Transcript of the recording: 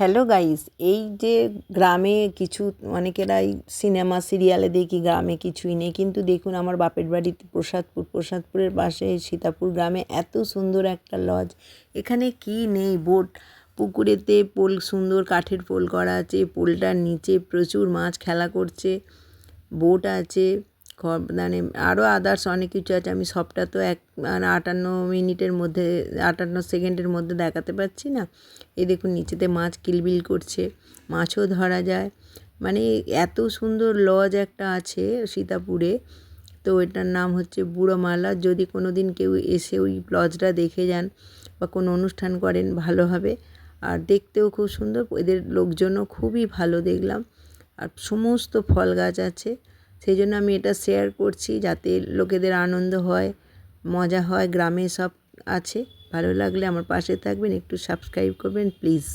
Hello guys এই যে গ্রামে কিছু, অনেকেরাই সিনেমা, সিরিয়ালে দেখি গ্রামে কিছুই নেই। কিন্তু দেখুন, আমার বাপের বাড়িতে প্রসাদপুর, প্রসাদপুরের পাশে সীতাপুর গ্রামে এত সুন্দর একটা লজ এখানে কি নেই? বোট, পুকুরেতে পোল, সুন্দর কাঠের পোল করা আছে, পোলটার নিচে প্রচুর মাছ খেলা করছে, বোট আছে। মানে আরও আদার্স অনেক কিছু আছে। আমি সবটা তো এক মানে আটান্ন মিনিটের মধ্যে, আটান্ন সেকেন্ডের মধ্যে দেখাতে পারছি না। এই দেখুন, নিচেতে মাছ কিলবিল করছে, মাছও ধরা যায়। মানে এত সুন্দর লজ একটা আছে সীতাপুরে। তো এটার নাম হচ্ছে বুড়োমালা। যদি কোনো দিন কেউ এসে ওই লজটা দেখে যান বা কোনো অনুষ্ঠান করেন, ভালো হবে। আর দেখতেও খুব সুন্দর। এদের লোকজনও খুবই ভালো দেখলাম। আর সমস্ত ফল গাছ আছে। সেই জন্য আমি এটা শেয়ার করছি যাতে লোকেদের আনন্দ হয়, মজা হয়, গ্রামে সব আছে। ভালো লাগলে আমার পাশে থাকবেন, একটু সাবস্ক্রাইব করবেন প্লিজ